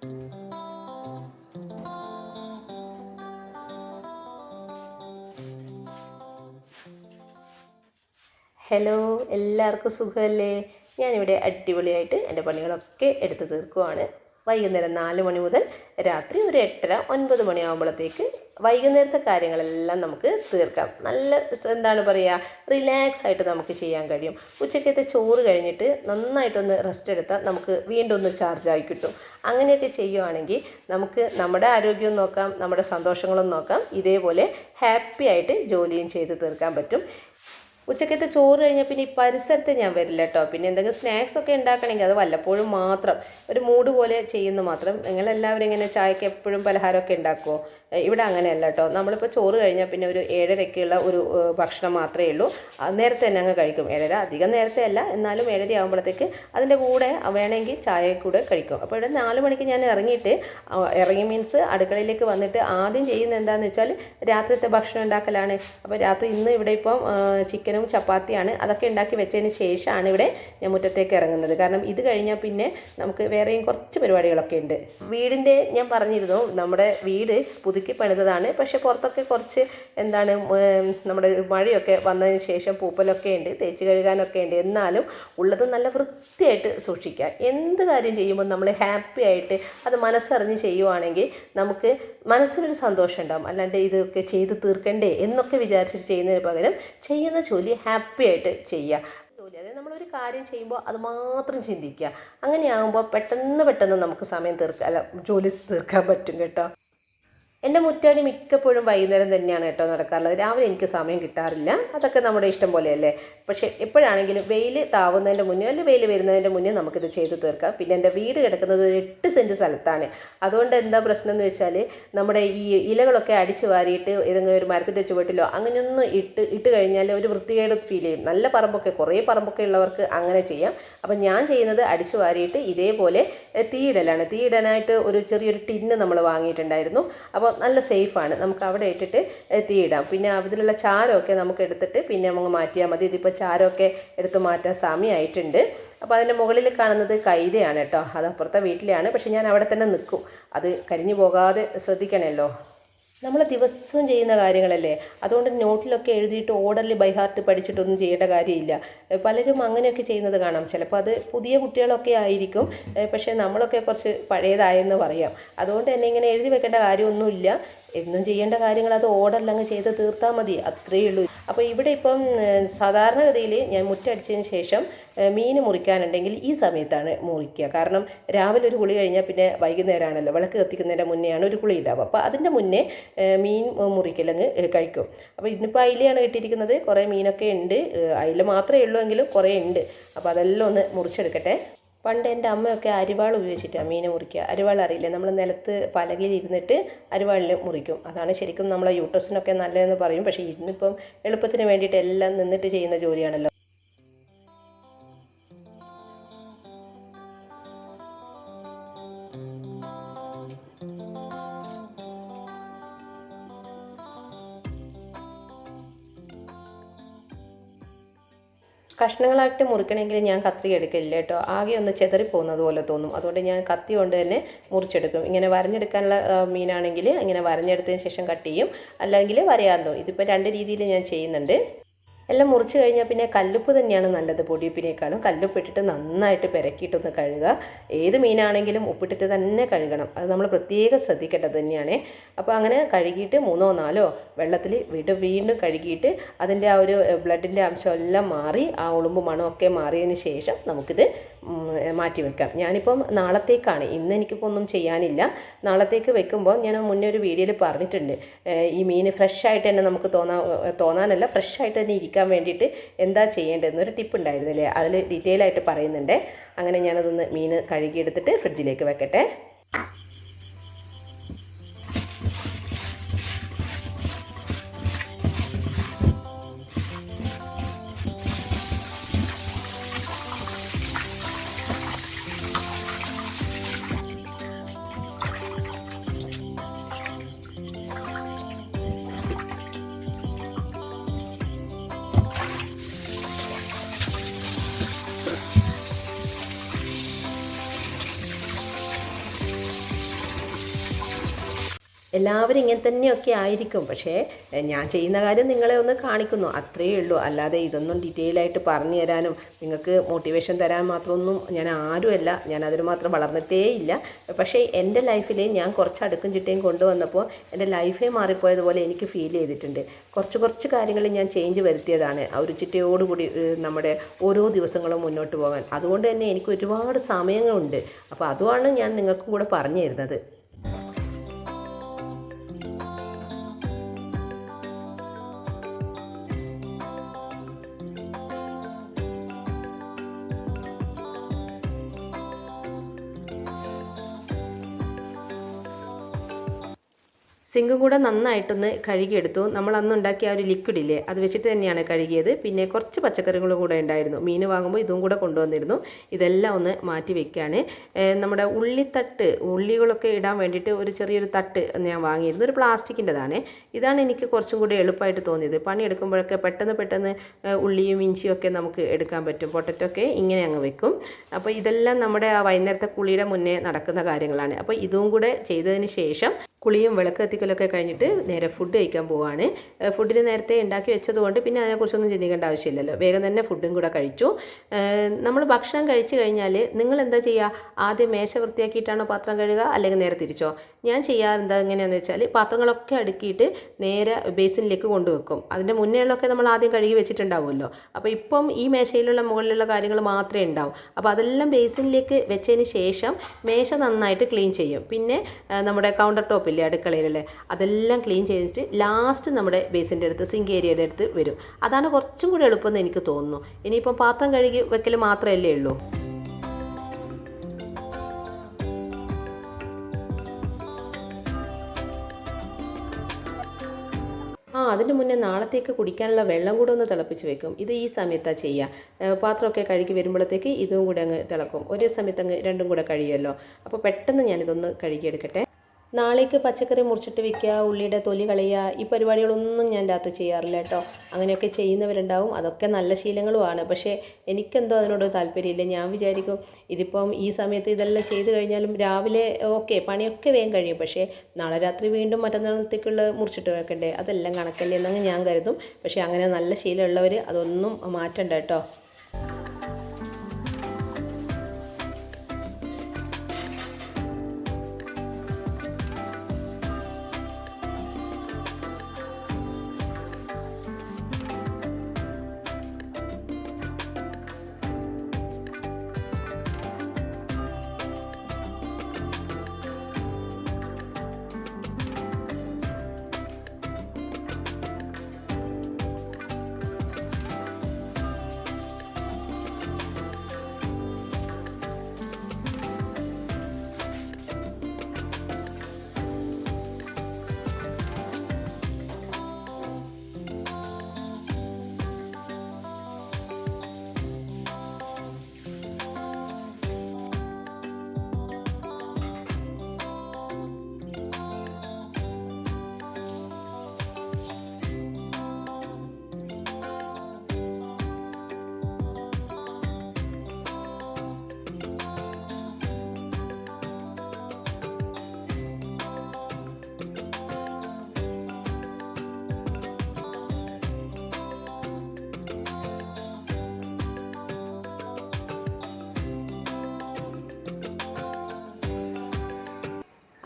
Hello എല്ലാവർക്കും സുഖമല്ലേ? ഞാനിവിടെ അടിപൊളിയായിട്ട് എന്റെ പണികളൊക്കെ എടുത്തു തീർക്കുവാണ്. വൈകുന്നേരം നാല് മണി മുതൽ രാത്രി ഒരു എട്ടര ഒൻപത് മണിയാകുമ്പോഴത്തേക്ക് വൈകുന്നേരത്തെ കാര്യങ്ങളെല്ലാം നമുക്ക് തീർക്കാം. നല്ല എന്താണ് പറയുക റിലാക്സ് ആയിട്ട് നമുക്ക് ചെയ്യാൻ കഴിയും. ഉച്ചക്കത്തെ ചോറ് കഴിഞ്ഞിട്ട് നന്നായിട്ടൊന്ന് റെസ്റ്റ് എടുത്താൽ നമുക്ക് വീണ്ടും ഒന്ന് ചാർജായി കിട്ടും. അങ്ങനെയൊക്കെ ചെയ്യുവാണെങ്കിൽ നമുക്ക് നമ്മുടെ ആരോഗ്യവും നോക്കാം നമ്മുടെ സന്തോഷങ്ങളും നോക്കാം. ഇതേപോലെ ഹാപ്പി ആയിട്ട് ജോലിയും ചെയ്ത് തീർക്കാൻ പറ്റും. ഉച്ചക്കത്തെ ചോറ് കഴിഞ്ഞാൽ പിന്നെ ഈ പരിസരത്ത് ഞാൻ വരില്ല കേട്ടോ. പിന്നെ എന്തെങ്കിലും സ്നാക്സ് ഒക്കെ ഉണ്ടാക്കണമെങ്കിൽ അത് വല്ലപ്പോഴും മാത്രം ഒരു മൂഡ് പോലെ ചെയ്യുന്നു മാത്രം. നിങ്ങളെല്ലാവരും ഇങ്ങനെ ചായക്ക് എപ്പോഴും പലഹാരമൊക്കെ ഉണ്ടാക്കുമോ ഇവിടെ അങ്ങനെയല്ല കേട്ടോ. നമ്മളിപ്പോൾ ചോറ് കഴിഞ്ഞാൽ പിന്നെ ഒരു ഏഴരയ്ക്കുള്ള ഒരു ഭക്ഷണം മാത്രമേ ഉള്ളൂ. നേരത്തെ തന്നെ അങ്ങ് കഴിക്കും. ഏഴര അധികം നേരത്തെ അല്ല എന്നാലും ഏഴര ആകുമ്പോഴത്തേക്ക് അതിന്റെ കൂടെ വേണമെങ്കിൽ ചായ കൂടെ കഴിക്കും. അപ്പോൾ ഇവിടെ നാല് മണിക്ക് ഞാൻ ഇറങ്ങിയിട്ട് ഇറങ്ങി മീൻസ് അടുക്കളയിലേക്ക് വന്നിട്ട് ആദ്യം ചെയ്യുന്ന എന്താണെന്ന് വെച്ചാൽ രാത്രിത്തെ ഭക്ഷണം ഉണ്ടാക്കലാണ്. അപ്പോൾ രാത്രി ഇന്ന് ഇവിടെ ഇപ്പം ചിക്കനും ചപ്പാത്തിയാണ്. അതൊക്കെ ഉണ്ടാക്കി വെച്ചതിന് ശേഷമാണ് ഇവിടെ ഞാൻ മുറ്റത്തേക്ക് ഇറങ്ങുന്നത്. കാരണം ഇത് കഴിഞ്ഞാൽ പിന്നെ നമുക്ക് വേറെയും കുറച്ച് പരിപാടികളൊക്കെ ഉണ്ട്. വീടിന്റെ ഞാൻ പറഞ്ഞിരുന്നു നമ്മുടെ വീട് പുതുക്കി പണിതതാണ്. പക്ഷേ പുറത്തൊക്കെ കുറച്ച് എന്താണ് നമ്മുടെ മഴയൊക്കെ വന്നതിന് ശേഷം പൂപ്പലൊക്കെ ഉണ്ട് തേച്ച് കഴുകാനൊക്കെ ഉണ്ട്. എന്നാലും ഉള്ളത് നല്ല വൃത്തിയായിട്ട് സൂക്ഷിക്കുക എന്ത് കാര്യം ചെയ്യുമ്പോൾ നമ്മൾ ഹാപ്പി ആയിട്ട് അത് മനസ്സറിഞ്ഞ് ചെയ്യുവാണെങ്കിൽ നമുക്ക് മനസ്സിനൊരു സന്തോഷം ഉണ്ടാകും അല്ലാണ്ട് ഇതൊക്കെ ചെയ്ത് തീർക്കണ്ടേ എന്നൊക്കെ വിചാരിച്ച് ചെയ്യുന്നതിന് പകരം ചെയ്യുന്ന ജോലി ഹാപ്പി ആയിട്ട് ചെയ്യുക. ജോലി അതായത് നമ്മളൊരു കാര്യം ചെയ്യുമ്പോൾ അത് മാത്രം ചിന്തിക്കുക. അങ്ങനെയാകുമ്പോൾ പെട്ടെന്ന് പെട്ടെന്ന് നമുക്ക് സമയം തീർക്കാം അല്ല ജോലി തീർക്കാൻ പറ്റും കേട്ടോ. എന്റെ മുറ്റാടി മിക്കപ്പോഴും വൈകുന്നേരം തന്നെയാണ് കേട്ടോ നടക്കാറുള്ളത്. രാവിലെ എനിക്ക് സമയം കിട്ടാറില്ല. അതൊക്കെ നമ്മുടെ ഇഷ്ടം പോലെയല്ലേ? പക്ഷേ എപ്പോഴാണെങ്കിലും വെയിൽ താവുന്നതിന്റെ മുന്നേ അല്ലെങ്കിൽ വെയിൽ വരുന്നതിന്റെ മുന്നേ നമുക്കിത് ചെയ്ത് തീർക്കാം. പിന്നെ എന്റെ വീട് കിടക്കുന്നത് ഒരു എട്ട് സെന്റ് സ്ഥലത്താണ്. അതുകൊണ്ട് എന്താ പ്രശ്നം എന്ന് വെച്ചാൽ നമ്മുടെ ഈ ഇലകളൊക്കെ അടിച്ച് വാരിയിട്ട് ഏതെങ്കിലും ഒരു മരത്തിന്റെ ചുവട്ടിലോ അങ്ങനെയൊന്നും ഇട്ട് ഇട്ട് കഴിഞ്ഞാൽ ഒരു വൃത്തികേട് ഫീൽ ചെയ്യും. നല്ല പറമ്പൊക്കെ കുറേ പറമ്പൊക്കെ ഉള്ളവർക്ക് അങ്ങനെ ചെയ്യാം. അപ്പം ഞാൻ ചെയ്യുന്നത് അടിച്ച് വാരിയിട്ട് ഇതേപോലെ തീയിടലാണ്. തീയിടാനായിട്ട് ഒരു ചെറിയൊരു ടിന്ന് നമ്മൾ വാങ്ങിയിട്ടുണ്ടായിരുന്നു. അപ്പോൾ നല്ല സേഫാണ്. നമുക്ക് അവിടെ ഇട്ടിട്ട് തീയിടാം. പിന്നെ അതിലുള്ള ചാരമൊക്കെ നമുക്ക് എടുത്തിട്ട് പിന്നെ നമുക്ക് മാറ്റിയാൽ മതി. ഇതിപ്പോൾ ചാരമൊക്കെ എടുത്ത് മാറ്റാൻ സമയമായിട്ടുണ്ട്. അപ്പോൾ അതിന്റെ മുകളിൽ കാണുന്നത് കൈതയാണ് കേട്ടോ. അത് അപ്പുറത്തെ വീട്ടിലെയാണ്. പക്ഷേ ഞാൻ അവിടെ തന്നെ നിൽക്കും. അത് കരിഞ്ഞു പോകാതെ ശ്രദ്ധിക്കണമല്ലോ. നമ്മൾ ദിവസവും ചെയ്യുന്ന കാര്യങ്ങളല്ലേ? അതുകൊണ്ട് നോട്ടിലൊക്കെ എഴുതിയിട്ട് ഓർഡർലി ബൈ ഹാർട്ട് പഠിച്ചിട്ടൊന്നും ചെയ്യേണ്ട കാര്യമില്ല. പലരും അങ്ങനെയൊക്കെ ചെയ്യുന്നത് കാണാം. ചിലപ്പോൾ അത് പുതിയ കുട്ടികളൊക്കെ ആയിരിക്കും. പക്ഷേ നമ്മളൊക്കെ കുറച്ച് പഴയതായെന്ന് പറയാം. അതുകൊണ്ട് തന്നെ ഇങ്ങനെ എഴുതി വെക്കേണ്ട കാര്യമൊന്നുമില്ല. എന്നും ചെയ്യേണ്ട കാര്യങ്ങൾ അത് ഓർഡറിൽ അങ്ങ് ചെയ്ത് തീർത്താൽ മതി. അത്രയേ ഉള്ളൂ. അപ്പോൾ ഇവിടെ ഇപ്പം സാധാരണഗതിയിൽ ഞാൻ മുറ്റടിച്ചതിന് ശേഷം മീൻ മുറിക്കാനുണ്ടെങ്കിൽ ഈ സമയത്താണ് മുറിക്കുക. കാരണം രാവിലെ ഒരു കുളി കഴിഞ്ഞാൽ പിന്നെ വൈകുന്നേരമാണല്ലോ വിളക്ക് കത്തിക്കുന്നതിന്റെ മുന്നെയാണ് ഒരു കുളി ഉണ്ടാവുക അപ്പോൾ അതിന്റെ മുന്നേ മീൻ മുറിക്കലങ്ങ് കഴിക്കും. അപ്പോൾ ഇന്നിപ്പോൾ അയിലയാണ് കിട്ടിയിരിക്കുന്നത് കുറേ മീനൊക്കെ ഉണ്ട് അയില മാത്രമേ ഉള്ളൂ എങ്കിലും കുറേ ഉണ്ട് അപ്പോൾ അതെല്ലാം ഒന്ന് മുറിച്ചെടുക്കട്ടെ. പണ്ട് എന്റെ അമ്മയൊക്കെ അരിവാൾ ഉപയോഗിച്ചിട്ടാണ് മീനെ മുറിക്കുക. അരിവാൾ അറിയില്ലേ? നമ്മൾ നിലത്ത് പലകയിൽ ഇരുന്നിട്ട് അരിവാളിൽ മുറിക്കും. അതാണ് ശരിക്കും നമ്മളെ യൂട്രസിനൊക്കെ നല്ലതെന്ന് പറയും. പക്ഷേ ഇന്നിപ്പം എളുപ്പത്തിന് വേണ്ടിയിട്ട് എല്ലാം നിന്നിട്ട് ചെയ്യുന്ന ജോലിയാണല്ലോ. കഷ്ണങ്ങളായിട്ട് മുറിക്കണമെങ്കിൽ ഞാൻ കത്രി എടുക്കില്ല കേട്ടോ. ആകെ ഒന്ന് ചെതറി പോകുന്നത് പോലെ തോന്നും. അതുകൊണ്ട് ഞാൻ കത്തി കൊണ്ട് തന്നെ മുറിച്ചെടുക്കും. ഇങ്ങനെ വരഞ്ഞെടുക്കാനുള്ള മീനാണെങ്കിൽ ഇങ്ങനെ വരഞ്ഞെടുത്തതിന് ശേഷം കട്ട് ചെയ്യും. അല്ലെങ്കിൽ വരയാറുണ്ടോ ഇതിപ്പോൾ രണ്ട് രീതിയിൽ ഞാൻ ചെയ്യുന്നുണ്ട്. എല്ലാം മുറിച്ച് കഴിഞ്ഞാൽ പിന്നെ കല്ലുപ്പ് തന്നെയാണ് നല്ലത്. പൊടിയുപ്പിനേക്കാളും കല്ലുപ്പ് ഇട്ടിട്ട് നന്നായിട്ട് പെരക്കിയിട്ടൊന്ന് കഴുകുക ഏത് മീനാണെങ്കിലും ഉപ്പിട്ടിട്ട് തന്നെ കഴുകണം. അത് നമ്മൾ പ്രത്യേകം ശ്രദ്ധിക്കേണ്ടത് തന്നെയാണ്. അപ്പോൾ അങ്ങനെ കഴുകിയിട്ട് മൂന്നോ നാലോ വെള്ളത്തിൽ വീട് വീണ്ടും കഴുകിയിട്ട് അതിന്റെ ആ ഒരു ബ്ലഡിന്റെ അംശം എല്ലാം മാറി ആ ഉളുമ്പ് മണമൊക്കെ മാറിയതിന് ശേഷം നമുക്കിത് മാറ്റി വെക്കാം. ഞാനിപ്പം നാളത്തേക്കാണ്. ഇന്ന് എനിക്കിപ്പോൾ ഒന്നും ചെയ്യാനില്ല. നാളത്തേക്ക് വെക്കുമ്പോൾ ഞാൻ മുന്നേ ഒരു വീഡിയോയിൽ പറഞ്ഞിട്ടുണ്ട്. ഈ മീൻ ഫ്രഷായിട്ട് തന്നെ നമുക്ക് തോന്നാ തോന്നാനല്ല ഫ്രഷായിട്ട് തന്നെ ഇരിക്കാൻ വേണ്ടിയിട്ട് എന്താ ചെയ്യേണ്ടതെന്നൊരു ടിപ്പ് ഉണ്ടായിരുന്നില്ലേ അതിൽ ഡീറ്റെയിൽ ആയിട്ട് പറയുന്നുണ്ട്. അങ്ങനെ ഞാനതൊന്ന് മീൻ കഴുകിയെടുത്തിട്ട് ഫ്രിഡ്ജിലേക്ക് വെക്കട്ടെ. എല്ലാവരും ഇങ്ങനെ തന്നെയൊക്കെ ആയിരിക്കും. പക്ഷേ ഞാൻ ചെയ്യുന്ന കാര്യം നിങ്ങളെ ഒന്ന് കാണിക്കുന്നു. അത്രയേ ഉള്ളൂ. അല്ലാതെ ഇതൊന്നും ഡീറ്റെയിൽ ആയിട്ട് പറഞ്ഞു തരാനും നിങ്ങൾക്ക് മോട്ടിവേഷൻ തരാൻ മാത്രമൊന്നും ഞാൻ ആരുമല്ല. ഞാൻ അതിന് മാത്രം വളർന്നിട്ടേ ഇല്ല. പക്ഷേ എന്റെ ലൈഫിൽ ഞാൻ കുറച്ച് അടുക്കും ചിട്ടയും കൊണ്ടുവന്നപ്പോൾ എന്റെ ലൈഫേ മാറിപ്പോയതുപോലെ എനിക്ക് ഫീൽ ചെയ്തിട്ടുണ്ട്. കുറച്ച് കുറച്ച് കാര്യങ്ങൾ ഞാൻ ചേഞ്ച് വരുത്തിയതാണ്. ആ ഒരു ചിട്ടയോടുകൂടി നമ്മുടെ ഓരോ ദിവസങ്ങളും മുന്നോട്ട് പോകാൻ. അതുകൊണ്ട് തന്നെ എനിക്ക് ഒരുപാട് സമയങ്ങളുണ്ട്. അപ്പോൾ അതുമാണ് ഞാൻ നിങ്ങൾക്ക് കൂടെ പറഞ്ഞു തരുന്നത്. സിങ്കും കൂടെ നന്നായിട്ടൊന്ന് കഴുകിയെടുത്തു. നമ്മൾ അന്ന് ഉണ്ടാക്കിയ ആ ഒരു ലിക്വിഡ് ഇല്ലേ അത് വെച്ചിട്ട് തന്നെയാണ് കഴുകിയത്. പിന്നെ കുറച്ച് പച്ചക്കറികൾ കൂടെ ഉണ്ടായിരുന്നു. മീൻ വാങ്ങുമ്പോൾ ഇതും കൂടെ കൊണ്ടുവന്നിരുന്നു. ഇതെല്ലാം ഒന്ന് മാറ്റി വെക്കുകയാണ് നമ്മുടെ ഉള്ളിത്തട്ട് ഉള്ളികളൊക്കെ ഇടാൻ വേണ്ടിയിട്ട് ഒരു ചെറിയൊരു തട്ട് ഞാൻ വാങ്ങിയിരുന്നു. ഒരു പ്ലാസ്റ്റിക്കിന്റെതാണ്. ഇതാണ് എനിക്ക് കുറച്ചും കൂടി എളുപ്പമായിട്ട് തോന്നിയത്. പണിയെടുക്കുമ്പോഴൊക്കെ പെട്ടെന്ന് പെട്ടെന്ന് ഉള്ളിയും ഇഞ്ചിയും ഒക്കെ നമുക്ക് എടുക്കാൻ പറ്റും. പൊട്ടറ്റോ ഒക്കെ ഇങ്ങനെ അങ്ങ് വെക്കും. അപ്പോൾ ഇതെല്ലാം നമ്മുടെ ആ വൈകുന്നേരത്തെ കുളിയുടെ മുന്നേ നടക്കുന്ന കാര്യങ്ങളാണ്. അപ്പോൾ ഇതും കൂടെ ചെയ്തതിന് ശേഷം കുളിയും വിളക്ക് കത്തിക്കലൊക്കെ കഴിഞ്ഞിട്ട് നേരെ ഫുഡ് കഴിക്കാൻ പോവാണ്. ഫുഡിന് നേരത്തെ ഉണ്ടാക്കി വെച്ചതുകൊണ്ട് പിന്നെ അതിനെക്കുറിച്ചൊന്നും ചിന്തിക്കേണ്ട ആവശ്യമില്ലല്ലോ. വേഗം തന്നെ ഫുഡും കൂടെ കഴിച്ചു. നമ്മൾ ഭക്ഷണം കഴിച്ചു കഴിഞ്ഞാൽ നിങ്ങൾ എന്താ ചെയ്യുക? ആദ്യം മേശ വൃത്തിയാക്കിയിട്ടാണോ പാത്രം കഴുകുക? അല്ലെങ്കിൽ നേരെ തിരിച്ചോ? ഞാൻ ചെയ്യാറുണ്ട് എങ്ങനെയാണെന്ന് വെച്ചാൽ പാത്രങ്ങളൊക്കെ അടുക്കിയിട്ട് നേരെ ബേസിനിലേക്ക് കൊണ്ടുവെക്കും. അതിന്റെ മുന്നേളൊക്കെ നമ്മൾ ആദ്യം കഴുകി വെച്ചിട്ടുണ്ടാവുമല്ലോ. അപ്പോൾ ഇപ്പം ഈ മേശയിലുള്ള മുകളിലുള്ള കാര്യങ്ങൾ മാത്രമേ ഉണ്ടാവും. അപ്പോൾ അതെല്ലാം ബേസിനിലേക്ക് വെച്ചതിന് ശേഷം മേശ നന്നായിട്ട് ക്ലീൻ ചെയ്യും. പിന്നെ നമ്മുടെ കൗണ്ടർ ടോപ്പില്ലേ അടുക്കളയിലെ അതെല്ലാം ക്ലീൻ ചെയ്തിട്ട് ലാസ്റ്റ് നമ്മുടെ ബേസിന്റെ അടുത്ത് സിങ്ക് ഏരിയയുടെ അടുത്ത് വരും. അതാണ് കുറച്ചും കൂടി എളുപ്പമെന്ന് എനിക്ക് തോന്നുന്നു. ഇനിയിപ്പം പാത്രം കഴുകി വെക്കൽ മാത്രമല്ലേ ഉള്ളൂ. അതിന് മുന്നേ നാളത്തേക്ക് കുടിക്കാനുള്ള വെള്ളം കൂടെ ഒന്ന് തിളപ്പിച്ച് വെക്കും. ഇത് ഈ സമയത്താണ് ചെയ്യുക പാത്രമൊക്കെ കഴുകി വരുമ്പോഴത്തേക്ക് ഇതും കൂടെ അങ്ങ് തിളക്കും. ഒരേ സമയത്ത് അങ്ങ് രണ്ടും കൂടെ കഴിയുമല്ലോ. അപ്പോൾ പെട്ടെന്ന് ഞാനിതൊന്ന് കഴുകിയെടുക്കട്ടെ. നാളേക്ക് പച്ചക്കറി മുറിച്ചിട്ട് വെക്കുക ഉള്ളിയുടെ തൊലി കളയുക ഈ പരിപാടികളൊന്നും ഞാൻ രാത്രി ചെയ്യാറില്ല കേട്ടോ. അങ്ങനെയൊക്കെ ചെയ്യുന്നവരുണ്ടാവും അതൊക്കെ നല്ല ശീലങ്ങളുമാണ്. പക്ഷേ എനിക്കെന്തോ അതിനോട് താല്പര്യമില്ല. ഞാൻ വിചാരിക്കും ഇതിപ്പം ഈ സമയത്ത് ഇതെല്ലാം ചെയ്ത് കഴിഞ്ഞാലും രാവിലെ ഓക്കെ പണിയൊക്കെ വേഗം കഴിയും. പക്ഷേ നാളെ രാത്രി വീണ്ടും മറ്റന്നാളത്തേക്കുള്ള മുറിച്ചിട്ട് വെക്കണ്ടേ? അതെല്ലാം കണക്കല്ലേ എന്നങ്ങ് ഞാൻ കരുതും. പക്ഷേ അങ്ങനെ നല്ല ശീലമുള്ളവർ അതൊന്നും മാറ്റണ്ട കേട്ടോ.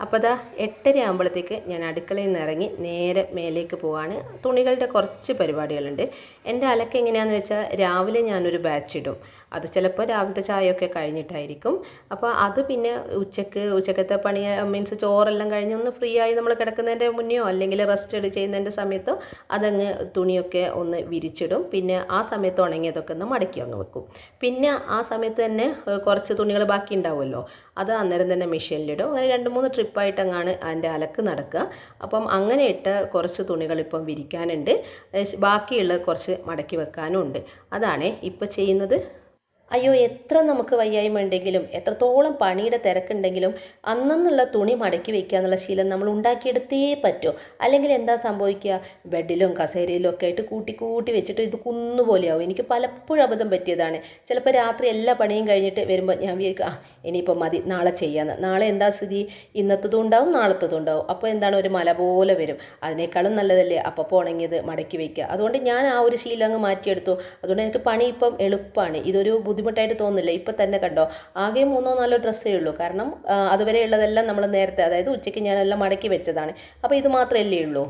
അപ്പോൾ അതാ എട്ടര ആകുമ്പോഴത്തേക്ക് ഞാൻ അടുക്കളയിൽ നിന്ന് ഇറങ്ങി നേരെ മേലേക്ക് പോവാണ്. തുണികളുടെ കുറച്ച് പരിപാടികളുണ്ട്. എന്റെ അലക്ക് എങ്ങനെയാണെന്ന് വെച്ചാൽ രാവിലെ ഞാനൊരു ബാച്ച് ഇടും. അത് ചിലപ്പോൾ രാവിലത്തെ ചായയൊക്കെ കഴിഞ്ഞിട്ടായിരിക്കും. അപ്പോൾ അത് പിന്നെ ഉച്ചയ്ക്ക് ഉച്ചക്കത്തെ പണി മീൻസ് ചോറെല്ലാം കഴിഞ്ഞ് ഒന്ന് ഫ്രീ ആയി നമ്മൾ കിടക്കുന്നതിന്റെ മുന്നെയോ അല്ലെങ്കിൽ റെസ്റ്റ് എടു ചെയ്യുന്നതിന്റെ സമയത്തോ അതങ്ങ് തുണിയൊക്കെ ഒന്ന് വിരിച്ചിടും. പിന്നെ ആ സമയത്ത് ഉണങ്ങിയതൊക്കെ ഒന്ന് മടക്കി അങ്ങ് വെക്കും. പിന്നെ ആ സമയത്ത് തന്നെ കുറച്ച് തുണികൾ ബാക്കി ഉണ്ടാവുമല്ലോ. അത് അന്നേരം തന്നെ മെഷീനിലിടും അങ്ങനെ രണ്ട് മൂന്ന് ട്രിപ്പായിട്ടങ്ങാണ് അതിന്റെ അലക്ക് നടക്കുക. അപ്പം അങ്ങനെ ഇട്ട് കുറച്ച് തുണികൾ ഇപ്പം വിരിക്കാനുണ്ട്. ബാക്കിയുള്ള കുറച്ച് മടക്കി വെക്കാനും ഉണ്ട് അതാണ് ഇപ്പോൾ ചെയ്യുന്നത്. അയ്യോ എത്ര നമുക്ക് വയ്യായ്മ ഉണ്ടെങ്കിലും എത്രത്തോളം പണിയുടെ തിരക്കുണ്ടെങ്കിലും അന്നെന്നുള്ള തുണി മടക്കി വെക്കുക എന്നുള്ള ശീലം നമ്മൾ ഉണ്ടാക്കിയെടുത്തേ പറ്റൂ. അല്ലെങ്കിൽ എന്താ സംഭവിക്കുക? ബെഡിലും കസേരയിലും ഒക്കെ ആയിട്ട് കൂട്ടി കൂട്ടി വെച്ചിട്ട് ഇത് കുന്നുപോലെയാവും. എനിക്ക് പലപ്പോഴും അബദ്ധം പറ്റിയതാണ്. ചിലപ്പോൾ രാത്രി എല്ലാ പണിയും കഴിഞ്ഞിട്ട് വരുമ്പോൾ ഞാൻ വിചാരിക്കും ആ ഇനിയിപ്പോൾ മതി നാളെ ചെയ്യാമെന്ന് നാളെ എന്താ സ്ഥിതി? ഇന്നത്തതും ഉണ്ടാവും നാളത്തതും ഉണ്ടാവും. അപ്പോൾ എന്താണ് ഒരു മല പോലെ വരും. അതിനേക്കാളും നല്ലതല്ലേ? അപ്പോൾ ഉണങ്ങിയത് മടക്കി വയ്ക്കുക അതുകൊണ്ട് ഞാൻ ആ ഒരു ശീലം അങ്ങ് മാറ്റിയെടുത്തു. അതുകൊണ്ട് എനിക്ക് പണി ഇപ്പം എളുപ്പമാണ്. ഇതൊരു ബുദ്ധിമുട്ടായിട്ട് തോന്നുന്നില്ല. ഇപ്പം തന്നെ കണ്ടോ? ആകെ മൂന്നോ നാലോ ഡ്രസ്സേ ഉള്ളൂ. കാരണം അതുവരെ ഉള്ളതെല്ലാം നമ്മൾ നേരത്തെ അതായത് ഉച്ചയ്ക്ക് ഞാനെല്ലാം മടക്കി വെച്ചതാണ്. അപ്പോൾ ഇത് മാത്രമല്ലേ ഉള്ളൂ.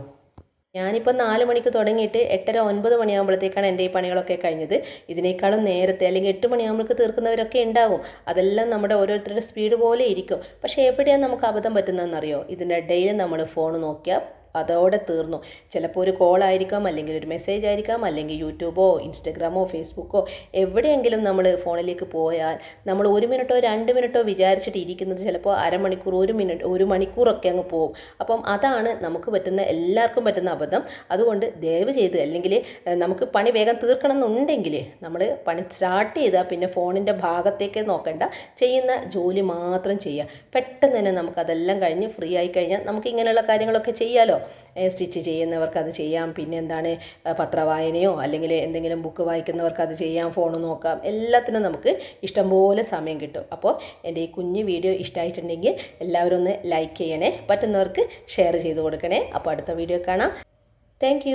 ഞാനിപ്പോൾ നാല് മണിക്ക് തുടങ്ങിയിട്ട് എട്ടര ഒൻപത് മണിയാകുമ്പോഴത്തേക്കാണ് എന്റെ ഈ പണികളൊക്കെ കഴിഞ്ഞത്. ഇതിനേക്കാളും നേരത്തെ അല്ലെങ്കിൽ എട്ട് മണിയാകുമ്പോഴേക്ക് തീർക്കുന്നവരൊക്കെ ഉണ്ടാവും. അതെല്ലാം നമ്മുടെ ഓരോരുത്തരുടെ സ്പീഡ് പോലെ ഇരിക്കും. പക്ഷേ എവിടെയാണ് നമുക്ക് അബദ്ധം പറ്റുന്നതെന്നറിയോ? ഇതിന്റെ ഇടയിൽ നമ്മൾ ഫോൺ നോക്കിയാൽ അതോടെ തീർന്നു. ചിലപ്പോൾ ഒരു കോൾ ആയിരിക്കാം അല്ലെങ്കിൽ ഒരു മെസ്സേജ് ആയിരിക്കാം അല്ലെങ്കിൽ യൂട്യൂബോ ഇൻസ്റ്റഗ്രാമോ ഫേസ്ബുക്കോ എവിടെയെങ്കിലും നമ്മൾ ഫോണിലേക്ക് പോയാൽ നമ്മൾ ഒരു മിനിറ്റോ രണ്ട് മിനിറ്റോ വിചാരിച്ചിട്ട് ഇരിക്കുന്നത് ചിലപ്പോൾ അരമണിക്കൂർ ഒരു മിനിറ്റ് ഒരു മണിക്കൂറൊക്കെ അങ്ങ് പോകും. അപ്പം അതാണ് നമുക്ക് പറ്റുന്ന എല്ലാവർക്കും പറ്റുന്ന അബദ്ധം. അതുകൊണ്ട് ദയവ് ചെയ്ത് അല്ലെങ്കിൽ നമുക്ക് പണി വേഗം തീർക്കണം എന്നുണ്ടെങ്കിൽ നമ്മൾ പണി സ്റ്റാർട്ട് ചെയ്താൽ പിന്നെ ഫോണിന്റെ ഭാഗത്തേക്ക് നോക്കണ്ട. ചെയ്യുന്ന ജോലി മാത്രം ചെയ്യുക. പെട്ടെന്ന് തന്നെ നമുക്കതെല്ലാം കഴിഞ്ഞ് ഫ്രീ ആയി കഴിഞ്ഞാൽ നമുക്ക് ഇങ്ങനെയുള്ള കാര്യങ്ങളൊക്കെ ചെയ്യാലോ? സ്റ്റിച്ച് ചെയ്യുന്നവർക്ക് അത് ചെയ്യാം. പിന്നെ എന്താണ് പത്രവായനയോ അല്ലെങ്കിൽ എന്തെങ്കിലും ബുക്ക് വായിക്കുന്നവർക്ക് അത് ചെയ്യാം ഫോൺ നോക്കാം. എല്ലാത്തിനും നമുക്ക് ഇഷ്ടംപോലെ സമയം കിട്ടും. അപ്പോൾ എന്റെ ഈ കുഞ്ഞ് വീഡിയോ ഇഷ്ടമായിട്ടുണ്ടെങ്കിൽ എല്ലാവരും ഒന്ന് ലൈക്ക് ചെയ്യണേ. പറ്റുന്നവർക്ക് ഷെയർ ചെയ്ത് കൊടുക്കണേ. അപ്പോൾ അടുത്ത വീഡിയോ കാണാം. താങ്ക്